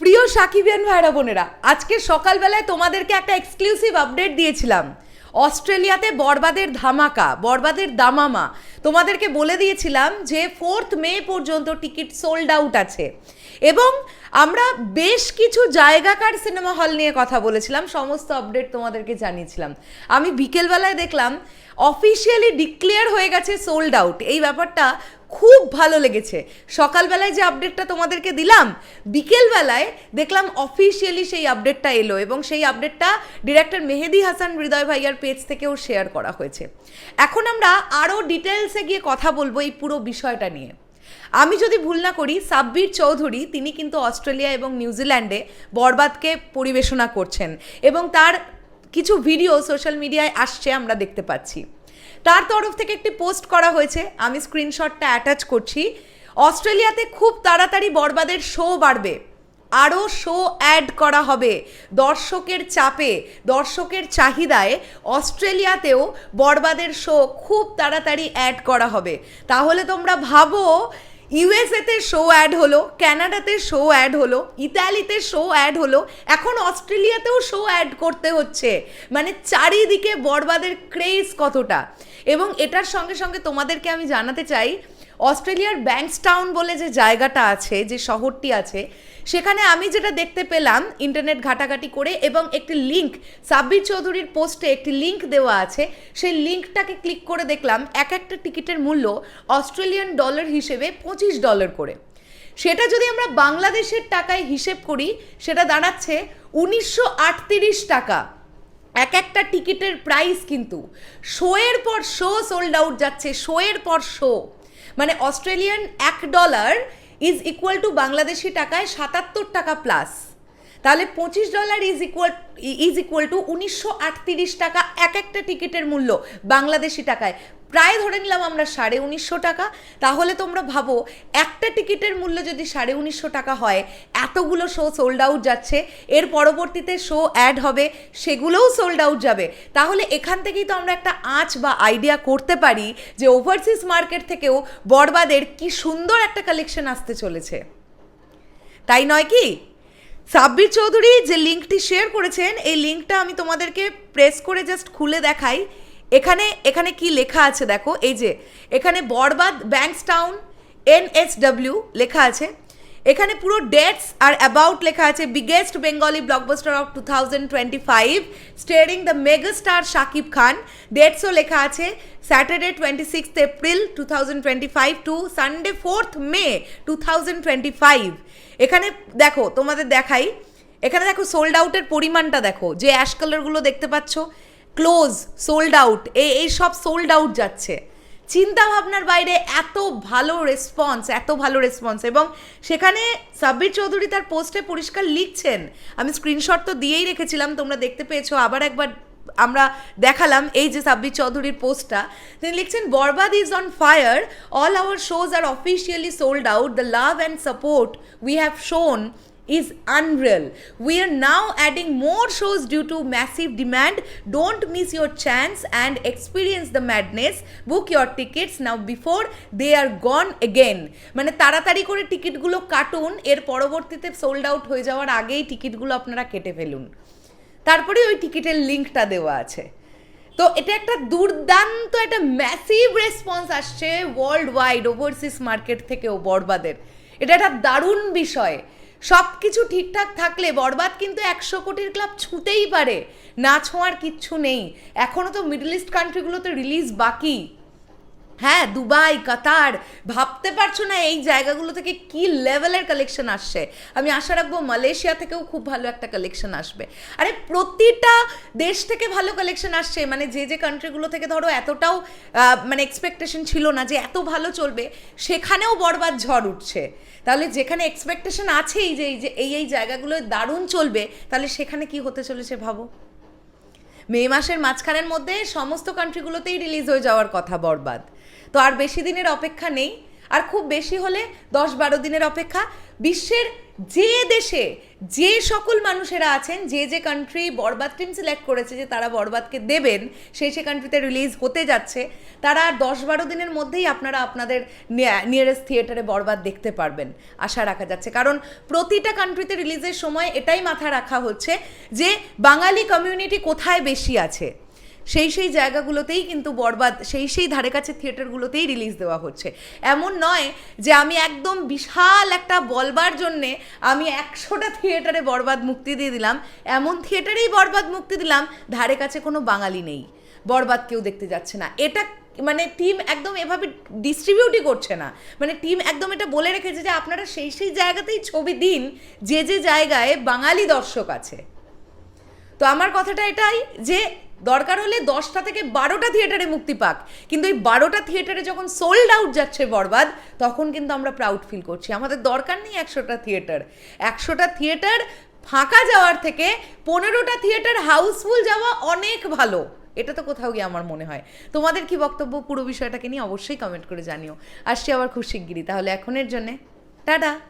প্রিয় সাকিবিয়ান ভাইরা বোনেরা, আজকে সকালবেলায় তোমাদেরকে একটা এক্সক্লুসিভ আপডেট দিয়েছিলাম। অস্ট্রেলিয়াতে বরবাদের ধামাকা, বরবাদের দামামা। তোমাদেরকে বলে দিয়েছিলাম যে ফোর্থ মে পর্যন্ত টিকিট সোল্ড আউট আছে। এবং আমরা বেশ কিছু জায়গাকার সিনেমা হল নিয়ে কথা বলেছিলাম, সমস্ত আপডেট তোমাদেরকে জানিয়েছিলাম। আমি বিকেলবেলায় দেখলাম অফিসিয়ালি ডিক্লেয়ার হয়ে গেছে সোল্ড আউট এই ব্যাপারটা খুব ভালো লেগেছে। সকালবেলায় যে আপডেটটা তোমাদেরকে দিলাম, বিকেলবেলায় দেখলাম অফিসিয়ালি সেই আপডেটটা এলো এবং সেই আপডেটটা ডিরেক্টর মেহেদি হাসান হৃদয় ভাইয়ার পেজ থেকেও শেয়ার করা হয়েছে। এখন আমরা আরও ডিটেলসে গিয়ে কথা বলব এই পুরো বিষয়টা নিয়ে। আমি যদি ভুল না করি, সাব্বির চৌধুরী, তিনি কিন্তু অস্ট্রেলিয়া এবং নিউজিল্যান্ডে বরবাদকে পরিবেশনা করছেন এবং তার কিছু ভিডিও সোশ্যাল মিডিয়ায় আসছে, আমরা দেখতে পাচ্ছি। তার তরফ থেকে একটি পোস্ট করা হয়েছে, আমি স্ক্রিনশটটা অ্যাটাচ করছি। অস্ট্রেলিয়াতে খুব তাড়াতাড়ি বরবাদের শো বাড়বে। আরও শো অ্যাড করা হবে। দর্শকের চাপে, দর্শকের চাহিদায় অস্ট্রেলিয়াতেও বরবাদের শো খুব তাড়াতাড়ি অ্যাড করা হবে। তাহলে তোমরা ভাবো ইউএসএতে শো অ্যাড হলো ক্যানাডাতে শো অ্যাড হলো ইতালিতে শো অ্যাড হলো, এখন অস্ট্রেলিয়াতেও শো অ্যাড করতে হচ্ছে। মানে চারিদিকে বরবাদের ক্রেজ কতটা? এবং এটার সঙ্গে সঙ্গে তোমাদেরকে আমি জানাতে চাই অস্ট্রেলিয়ার ব্যাংকসটাউন বলে যে জায়গাটা আছে, যে শহরটি আছে, সেখানে আমি যেটা দেখতে পেলাম ইন্টারনেট ঘাটাঘাটি করে এবং একটি লিঙ্ক সাব্বির চৌধুরীর পোস্টে একটি লিঙ্ক দেওয়া আছে, সেই লিঙ্কটাকে ক্লিক করে দেখলাম এক একটা টিকিটের মূল্য অস্ট্রেলিয়ান ডলার হিসেবে পঁচিশ ডলার করে। সেটা যদি আমরা বাংলাদেশের টাকায় হিসেব করি, সেটা দাঁড়াচ্ছে উনিশশো আটত্রিশ টাকা। এক একটা টিকিটের প্রাইস কিন্তু। শোয়ের পর শো সোল্ড আউট যাচ্ছে শোয়ের পর শো মানে অস্ট্রেলিয়ান এক dollar is equal to Bangladeshi টাকায় সাতাত্তর টাকা প্লাস তাহলে পঁচিশ dollar is equal is equal to উনিশশো আটত্রিশ টাকা এক একটা টিকিটের মূল্য বাংলাদেশি টাকায়। প্রায় ধরে নিলাম আমরা সাড়ে উনিশশো টাকা। তাহলে তোমরা ভাবো, একটা টিকিটের মূল্য যদি সাড়ে উনিশশো টাকা হয়, এতগুলো শো সোল্ড আউট যাচ্ছে, এর পরবর্তীতে শো অ্যাড হবে, সেগুলোও সোল্ড আউট যাবে। তাহলে এখান থেকেই তো আমরা একটা আঁচ বা আইডিয়া করতে পারি যে ওভারসিজ মার্কেট থেকেও বরবাদের কি সুন্দর একটা কালেকশন আসতে চলেছে। তাই নয় কি? সাব্বির চৌধুরী যে লিঙ্কটি শেয়ার করেছেন, এই লিঙ্কটা আমি তোমাদেরকে প্রেস করে জাস্ট খুলে দেখাই। এখানে এখানে কি লেখা আছে দেখো, এই যে, এখানে বরবাদ ব্যাংকস টাউন এনএসডব্লিউ লেখা আছে। এখানে পুরো ডেটস আর অ্যাবাউট লেখা আছে biggest Bengali blockbuster of two thousand twenty five starring the mega star Shakib Khan ডেটসও লেখা আছে Saturday twenty sixth April two thousand twenty five to Sunday fourth May two thousand twenty five এখানে দেখো, তোমাদের দেখাই। এখানে দেখো সোল্ড আউটের পরিমাণটা দেখো, যে অ্যাশ কালারগুলো দেখতে পাচ্ছ। ক্লোজ সোল্ড আউট এই সব সোল্ড আউট যাচ্ছে। চিন্তা ভাবনার বাইরে এত ভালো রেসপন্স এত ভালো রেসপন্স এবং সেখানে সাব্বির চৌধুরী তার পোস্টে পরিষ্কার লিখছেন। আমি স্ক্রিনশট তো দিয়েই রেখেছিলাম, তোমরা দেখতে পেয়েছ। আবার একবার আমরা দেখালাম এই যে সাব্বির চৌধুরীর পোস্টটা তিনি লিখছেন, Borbaad is on fire all our shows are officially sold out the love and support we have shown is unreal. We are now adding more shows due to massive demand. Don't miss your chance and experience the madness. Book your tickets now before they are gone again. মানে তাড়াতাড়ি করে টিকিটগুলো কাটুন, এর পরবর্তীতে sold out হয়ে যাওয়ার আগেই টিকিটগুলো আপনারা কেটে ফেলুন তারপরে ওই টিকিটের লিঙ্কটা দেওয়া আছে তো এটা একটা দুর্দান্ত, একটা ম্যাসিভ রেসপন্স আসছে ওয়ার্ল্ড ওয়াইড ওভারসিজ মার্কেট থেকেও বরবাদের এটা একটা দারুণ বিষয় সব কিছু ঠিকঠাক থাকলে বরবাদ কিন্তু একশো কোটির ক্লাব ছুঁতেই পারে। না ছোঁয়ার কিচ্ছু নেই। এখনও তো মিডল ইস্ট কান্ট্রিগুলোতে রিলিজ বাকি। হ্যাঁ দুবাই, কাতার, ভাবতে পারছ না এই জায়গাগুলো থেকে কি লেভেলের কালেকশন আসছে? আমি আশা রাখব মালয়েশিয়া থেকেও খুব ভালো একটা কালেকশন আসবে। আরে, প্রতিটা দেশ থেকে ভালো কালেকশন আসছে। মানে যে যে কান্ট্রিগুলো থেকে ধরো এতটাও মানে এক্সপেকটেশন ছিল না যে এত ভালো চলবে, সেখানেও বরবাদ ঝড় উঠছে। তাহলে যেখানে এক্সপেকটেশন আছেই যে এই যে, এই এই জায়গাগুলো দারুণ চলবে, তাহলে সেখানে কি হতে চলেছে ভাবো? মে মাসের মাঝখানের মধ্যে সমস্ত কান্ট্রিগুলোতেই রিলিজ হয়ে যাওয়ার কথা বরবাদ। তো আর বেশি দিনের অপেক্ষা নেই। আর খুব বেশি হলে দশ বারো দিনের অপেক্ষা। বিশ্বের যে দেশে যে সকল মানুষেরা আছেন, যে যে কান্ট্রি বরবাদ টিম সিলেক্ট করেছে যে তারা বরবাদকে দেবেন, সেই সেই কান্ট্রিতে রিলিজ হতে যাচ্ছে, তারা দশ বারো দিনের মধ্যেই আপনারা আপনাদের নিয়ারেস্ট থিয়েটারে বরবাদ দেখতে পারবেন, আশা রাখা যাচ্ছে। কারণ প্রতিটা কান্ট্রিতে রিলিজের সময় এটাই মাথা রাখা হচ্ছে যে বাঙালি কমিউনিটি কোথায় বেশি আছে। সেই সেই জায়গাগুলোতেই কিন্তু বরবাদ, সেই সেই ধারে কাছে থিয়েটারগুলোতেই রিলিজ দেওয়া হচ্ছে। এমন নয় যে আমি একদম বিশাল একটা বলবার জন্যে আমি একশোটা থিয়েটারে বরবাদ মুক্তি দিয়ে দিলাম। এমন থিয়েটারেই বরবাদ মুক্তি দিলাম, ধারে কাছে কোনো বাঙালি নেই। বরবাদ কেউ দেখতে যাচ্ছে না। এটা মানে টিম একদম এভাবে ডিস্ট্রিবিউটই করছে না। মানে টিম একদম এটা বলে রেখেছে যে আপনারা সেই সেই জায়গাতেই ছবি দিন, যে যে জায়গায় বাঙালি দর্শক আছে। তো আমার কথাটা এটাই যে দরকার হলে দশটা থেকে বারোটা থিয়েটারে মুক্তি পাক। কিন্তু এই বারোটা থিয়েটারে যখন সোল্ড আউট যাচ্ছে বরবাদ, তখন কিন্তু আমরা প্রাউড ফিল করছি। আমাদের দরকার নেই একশোটা থিয়েটার একশোটা থিয়েটার ফাঁকা যাওয়ার থেকে পনেরোটা থিয়েটার হাউসফুল যাওয়া অনেক ভালো। এটা তো কোথাও গিয়ে আমার মনে হয়। তোমাদের কি বক্তব্য পুরো বিষয়টাকে নিয়ে অবশ্যই কমেন্ট করে জানিও। আসছি আবার খুব শিগগিরই। তাহলে এখনের জন্যে, টাটা!